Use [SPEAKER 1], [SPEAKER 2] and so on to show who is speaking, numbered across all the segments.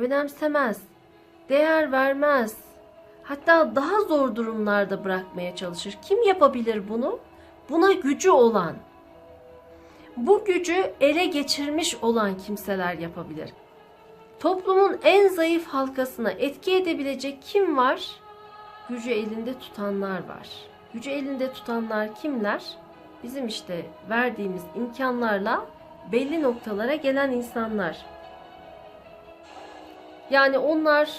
[SPEAKER 1] önemsemez, değer vermez. Hatta daha zor durumlarda bırakmaya çalışır. Kim yapabilir bunu? Buna gücü olan, bu gücü ele geçirmiş olan kimseler yapabilir. Toplumun en zayıf halkasına etki edebilecek kim var? Gücü elinde tutanlar var. Gücü elinde tutanlar kimler? Bizim işte verdiğimiz imkanlarla belli noktalara gelen insanlar. Yani onlar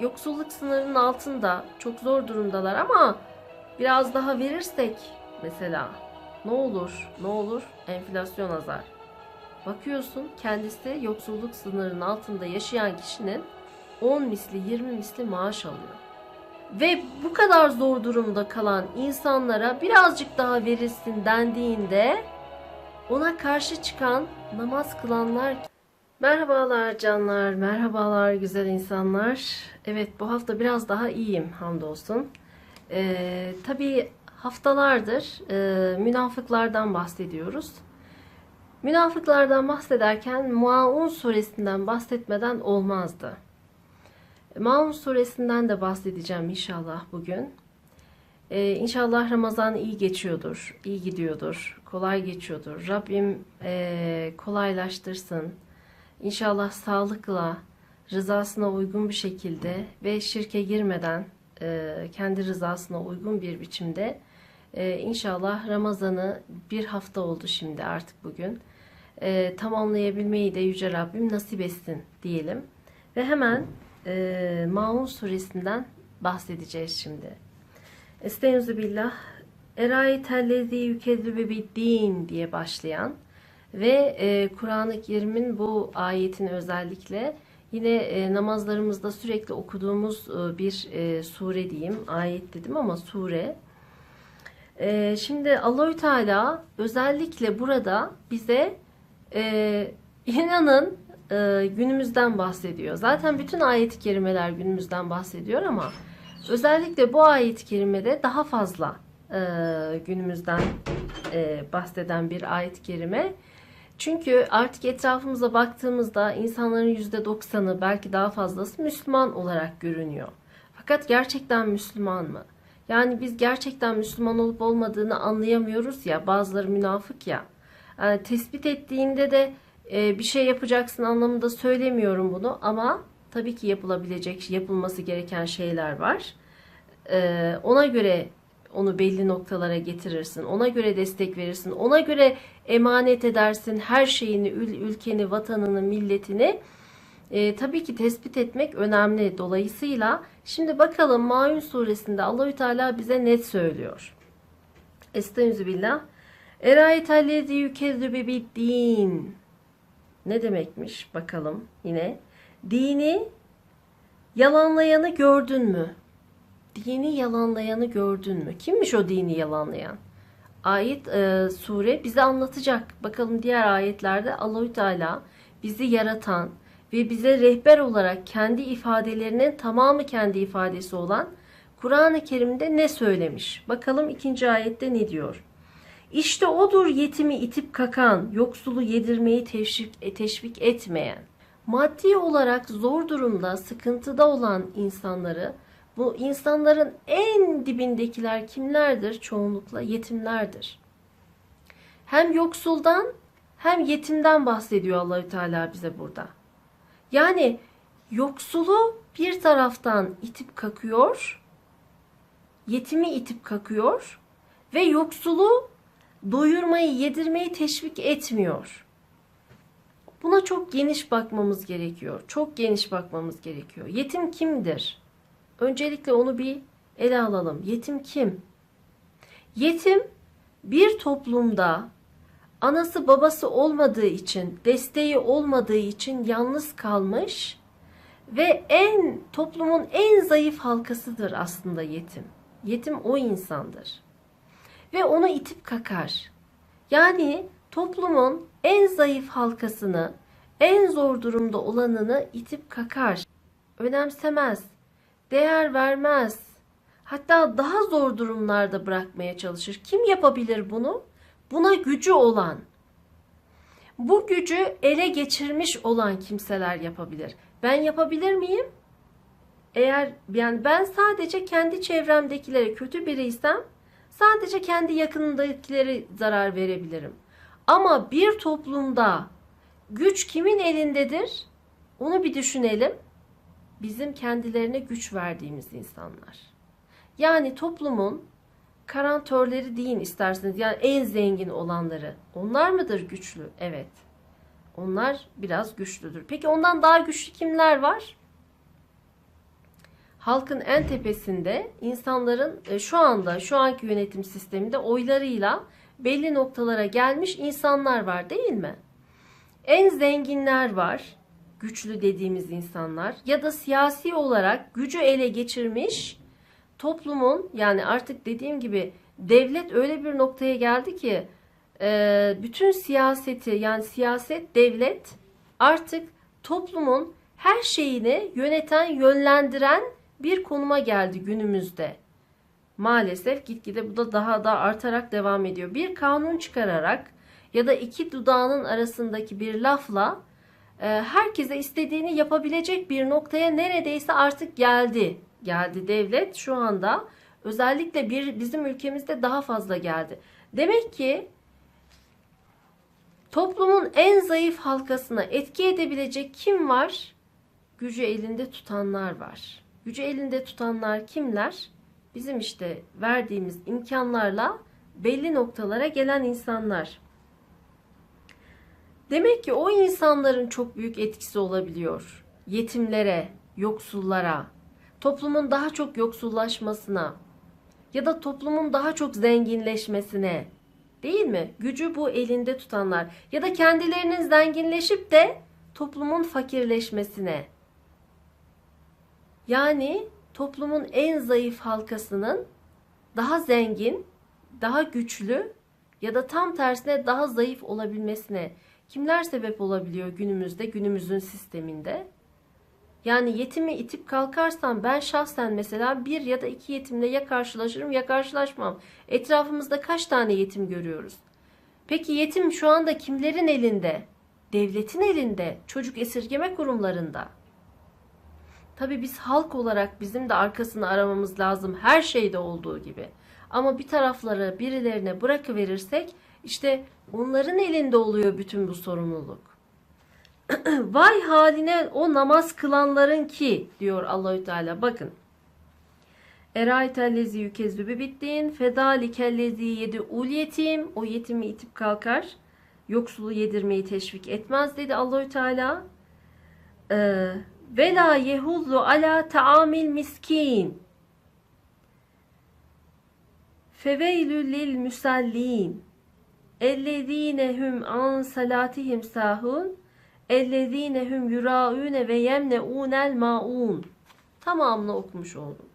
[SPEAKER 1] yoksulluk sınırının altında çok zor durumdalar ama biraz daha verirsek mesela ne olur ne olur enflasyon azar. Bakıyorsun kendisi yoksulluk sınırının altında yaşayan kişinin 10 misli 20 misli maaş alıyor. Ve bu kadar zor durumda kalan insanlara birazcık daha verilsin dendiğinde ona karşı çıkan namaz kılanlar Merhabalar canlar, merhabalar güzel insanlar. Evet bu hafta biraz daha iyiyim hamdolsun. Ee, tabii haftalardır e, münafıklardan bahsediyoruz. Münafıklardan bahsederken Maun suresinden bahsetmeden olmazdı. Maun suresinden de bahsedeceğim inşallah bugün. Ee, inşallah Ramazan iyi geçiyordur, iyi gidiyordur, kolay geçiyordur. Rabbim e, kolaylaştırsın. İnşallah sağlıkla, rızasına uygun bir şekilde ve şirke girmeden e, kendi rızasına uygun bir biçimde e, inşallah Ramazan'ı bir hafta oldu şimdi artık bugün e, tamamlayabilmeyi de Yüce Rabbim nasip etsin diyelim. Ve hemen e, Maun suresinden bahsedeceğiz şimdi. Estaizu billah. Erai tellezi yükezzübü din diye başlayan ve e, Kur'an-ı Kerim'in bu ayetin özellikle yine e, namazlarımızda sürekli okuduğumuz e, bir e, sure diyeyim. Ayet dedim ama sure. E, şimdi Allahü Teala özellikle burada bize e, inanın e, günümüzden bahsediyor. Zaten bütün ayet-i kerimeler günümüzden bahsediyor ama özellikle bu ayet-i kerimede daha fazla e, günümüzden e, bahseden bir ayet-i kerime. Çünkü artık etrafımıza baktığımızda insanların %90'ı belki daha fazlası Müslüman olarak görünüyor. Fakat gerçekten Müslüman mı? Yani biz gerçekten Müslüman olup olmadığını anlayamıyoruz ya. Bazıları münafık ya. Yani tespit ettiğinde de e, bir şey yapacaksın anlamında söylemiyorum bunu ama tabii ki yapılabilecek, yapılması gereken şeyler var. E, ona göre onu belli noktalara getirirsin. Ona göre destek verirsin. Ona göre emanet edersin her şeyini, ül- ülkeni, vatanını, milletini. E, tabii ki tespit etmek önemli. Dolayısıyla şimdi bakalım Maun suresinde Allahü Teala bize net söylüyor. Estaizu billah. Erayetellezi yükezzübe din. Ne demekmiş bakalım yine. Dini yalanlayanı gördün mü? Dini yalanlayanı gördün mü? Kimmiş o dini yalanlayan? Ayet e, sure bize anlatacak. Bakalım diğer ayetlerde Allahü Teala bizi yaratan ve bize rehber olarak kendi ifadelerinin tamamı kendi ifadesi olan Kur'an-ı Kerim'de ne söylemiş? Bakalım ikinci ayette ne diyor? İşte odur yetimi itip kakan, yoksulu yedirmeyi teşvik, e, teşvik etmeyen. Maddi olarak zor durumda, sıkıntıda olan insanları, bu insanların en dibindekiler kimlerdir? Çoğunlukla yetimlerdir. Hem yoksuldan hem yetimden bahsediyor Allahü Teala bize burada. Yani yoksulu bir taraftan itip kakıyor, yetimi itip kakıyor ve yoksulu doyurmayı, yedirmeyi teşvik etmiyor. Buna çok geniş bakmamız gerekiyor. Çok geniş bakmamız gerekiyor. Yetim kimdir? Öncelikle onu bir ele alalım. Yetim kim? Yetim bir toplumda anası babası olmadığı için, desteği olmadığı için yalnız kalmış ve en toplumun en zayıf halkasıdır aslında yetim. Yetim o insandır ve onu itip kakar. Yani toplumun en zayıf halkasını, en zor durumda olanını itip kakar. Önemsemez, değer vermez. Hatta daha zor durumlarda bırakmaya çalışır. Kim yapabilir bunu? Buna gücü olan. bu gücü ele geçirmiş olan kimseler yapabilir. Ben yapabilir miyim? Eğer yani ben sadece kendi çevremdekilere kötü biriysem sadece kendi yakınındakilere zarar verebilirim. Ama bir toplumda güç kimin elindedir? Onu bir düşünelim. Bizim kendilerine güç verdiğimiz insanlar. Yani toplumun karantörleri deyin isterseniz. Yani en zengin olanları. Onlar mıdır güçlü? Evet. Onlar biraz güçlüdür. Peki ondan daha güçlü kimler var? Halkın en tepesinde insanların e, şu anda şu anki yönetim sisteminde oylarıyla belli noktalara gelmiş insanlar var değil mi? En zenginler var. Güçlü dediğimiz insanlar ya da siyasi olarak gücü ele geçirmiş toplumun yani artık dediğim gibi devlet öyle bir noktaya geldi ki e, bütün siyaseti yani siyaset devlet artık toplumun her şeyini yöneten yönlendiren bir konuma geldi günümüzde. Maalesef gitgide bu da daha da artarak devam ediyor. Bir kanun çıkararak ya da iki dudağının arasındaki bir lafla herkese istediğini yapabilecek bir noktaya neredeyse artık geldi. Geldi devlet şu anda özellikle bir bizim ülkemizde daha fazla geldi. Demek ki toplumun en zayıf halkasına etki edebilecek kim var? Gücü elinde tutanlar var. Gücü elinde tutanlar kimler? Bizim işte verdiğimiz imkanlarla belli noktalara gelen insanlar. Demek ki o insanların çok büyük etkisi olabiliyor. Yetimlere, yoksullara, toplumun daha çok yoksullaşmasına ya da toplumun daha çok zenginleşmesine değil mi? Gücü bu elinde tutanlar ya da kendilerinin zenginleşip de toplumun fakirleşmesine. Yani toplumun en zayıf halkasının daha zengin, daha güçlü ya da tam tersine daha zayıf olabilmesine kimler sebep olabiliyor günümüzde, günümüzün sisteminde? Yani yetimi itip kalkarsam ben şahsen mesela bir ya da iki yetimle ya karşılaşırım ya karşılaşmam. Etrafımızda kaç tane yetim görüyoruz? Peki yetim şu anda kimlerin elinde? Devletin elinde, çocuk esirgeme kurumlarında. Tabii biz halk olarak bizim de arkasını aramamız lazım her şeyde olduğu gibi. Ama bir tarafları birilerine bırakıverirsek işte onların elinde oluyor bütün bu sorumluluk. Vay haline o namaz kılanların ki diyor Allahü Teala. Bakın. Eraytellezi yükezzübü bittin. Fedalikellezi yedi ul yetim. O yetimi itip kalkar. Yoksulu yedirmeyi teşvik etmez dedi Allahü Teala. Ee, ve la yehullu ala taamil miskin. Feveylül lil müsallin. Ellezine hum an salatihim sahun. Ellezine hum yuraune ve yemneunel maun. Tamamını okumuş oldum.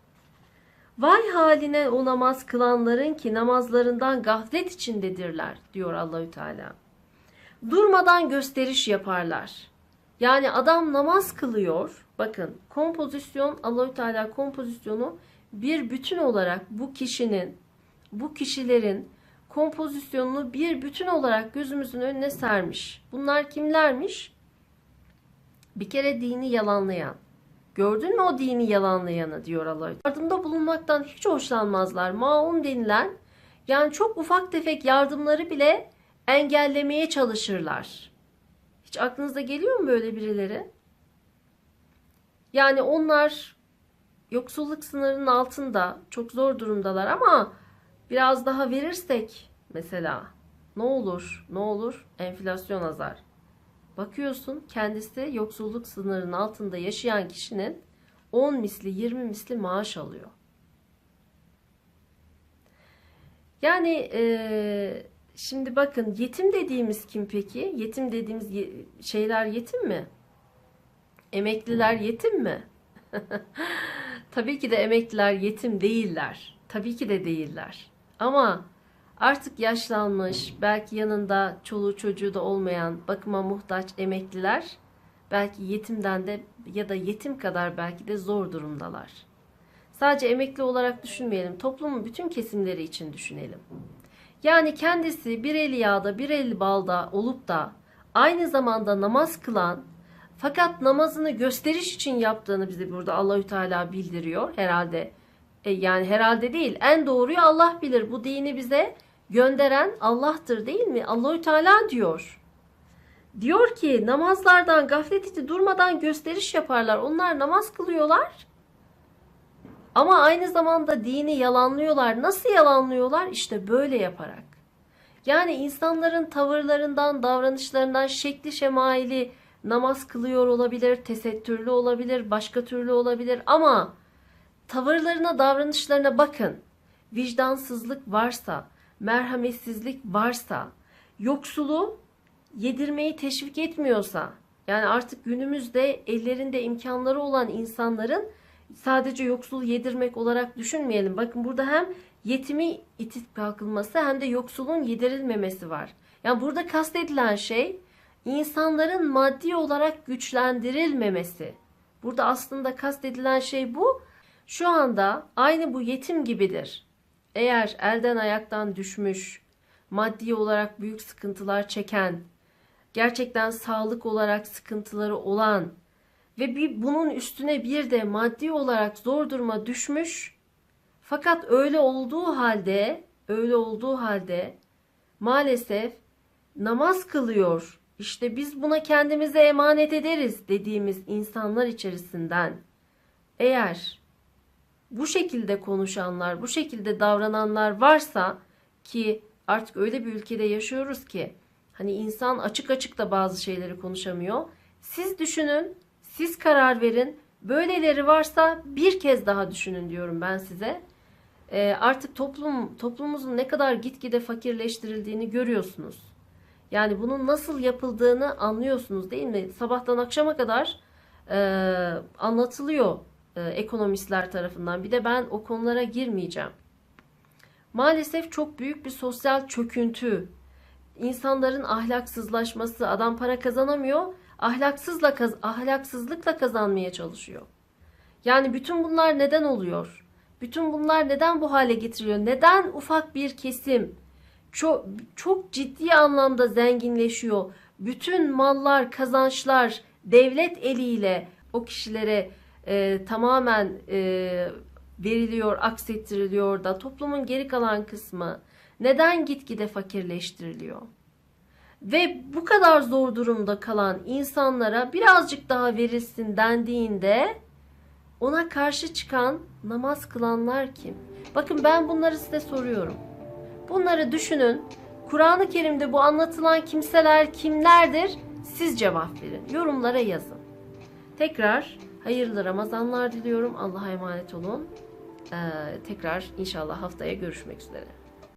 [SPEAKER 1] Vay haline o namaz kılanların ki namazlarından gaflet içindedirler diyor Allahü Teala. Durmadan gösteriş yaparlar. Yani adam namaz kılıyor. Bakın kompozisyon Allahü Teala kompozisyonu bir bütün olarak bu kişinin bu kişilerin kompozisyonunu bir bütün olarak gözümüzün önüne sermiş. Bunlar kimlermiş? Bir kere dini yalanlayan. Gördün mü o dini yalanlayanı diyor Allah. Yardımda bulunmaktan hiç hoşlanmazlar. Maun denilen yani çok ufak tefek yardımları bile engellemeye çalışırlar. Hiç aklınıza geliyor mu böyle birileri? Yani onlar yoksulluk sınırının altında çok zor durumdalar ama biraz daha verirsek mesela ne olur ne olur enflasyon azar. Bakıyorsun kendisi yoksulluk sınırının altında yaşayan kişinin 10 misli 20 misli maaş alıyor. Yani e, şimdi bakın yetim dediğimiz kim peki? Yetim dediğimiz ye, şeyler yetim mi? Emekliler yetim mi? Tabii ki de emekliler yetim değiller. Tabii ki de değiller. Ama artık yaşlanmış, belki yanında çoluğu çocuğu da olmayan, bakıma muhtaç emekliler belki yetimden de ya da yetim kadar belki de zor durumdalar. Sadece emekli olarak düşünmeyelim, toplumun bütün kesimleri için düşünelim. Yani kendisi bir eli yağda bir eli balda olup da aynı zamanda namaz kılan fakat namazını gösteriş için yaptığını bize burada Allahü Teala bildiriyor herhalde. E, yani herhalde değil. En doğruyu Allah bilir. Bu dini bize gönderen Allah'tır değil mi? Allahü Teala diyor. Diyor ki namazlardan gaflet iti durmadan gösteriş yaparlar. Onlar namaz kılıyorlar. Ama aynı zamanda dini yalanlıyorlar. Nasıl yalanlıyorlar? İşte böyle yaparak. Yani insanların tavırlarından, davranışlarından, şekli şemaili namaz kılıyor olabilir, tesettürlü olabilir, başka türlü olabilir ama tavırlarına, davranışlarına bakın. Vicdansızlık varsa, merhametsizlik varsa, yoksulu yedirmeyi teşvik etmiyorsa, yani artık günümüzde ellerinde imkanları olan insanların sadece yoksul yedirmek olarak düşünmeyelim. Bakın burada hem yetimi itip kalkılması hem de yoksulun yedirilmemesi var. Yani burada kastedilen şey insanların maddi olarak güçlendirilmemesi. Burada aslında kastedilen şey bu. Şu anda aynı bu yetim gibidir. Eğer elden ayaktan düşmüş, maddi olarak büyük sıkıntılar çeken, gerçekten sağlık olarak sıkıntıları olan ve bir bunun üstüne bir de maddi olarak zor duruma düşmüş fakat öyle olduğu halde, öyle olduğu halde maalesef namaz kılıyor. İşte biz buna kendimize emanet ederiz dediğimiz insanlar içerisinden eğer bu şekilde konuşanlar, bu şekilde davrananlar varsa ki artık öyle bir ülkede yaşıyoruz ki hani insan açık açık da bazı şeyleri konuşamıyor. Siz düşünün, siz karar verin. Böyleleri varsa bir kez daha düşünün diyorum ben size. Ee, artık toplum toplumumuzun ne kadar gitgide fakirleştirildiğini görüyorsunuz. Yani bunun nasıl yapıldığını anlıyorsunuz değil mi? Sabahtan akşama kadar e, anlatılıyor e, ekonomistler tarafından. Bir de ben o konulara girmeyeceğim. Maalesef çok büyük bir sosyal çöküntü. İnsanların ahlaksızlaşması, adam para kazanamıyor, ahlaksızla kaz ahlaksızlıkla kazanmaya çalışıyor. Yani bütün bunlar neden oluyor? Bütün bunlar neden bu hale getiriliyor? Neden ufak bir kesim çok, çok ciddi anlamda zenginleşiyor? Bütün mallar, kazançlar devlet eliyle o kişilere e, tamamen e, veriliyor, aksettiriliyor da toplumun geri kalan kısmı neden gitgide fakirleştiriliyor? Ve bu kadar zor durumda kalan insanlara birazcık daha verilsin dendiğinde ona karşı çıkan namaz kılanlar kim? Bakın ben bunları size soruyorum. Bunları düşünün. Kur'an-ı Kerim'de bu anlatılan kimseler kimlerdir? Siz cevap verin. Yorumlara yazın. Tekrar hayırlı Ramazanlar diliyorum. Allah'a emanet olun. Ee, tekrar inşallah haftaya görüşmek üzere.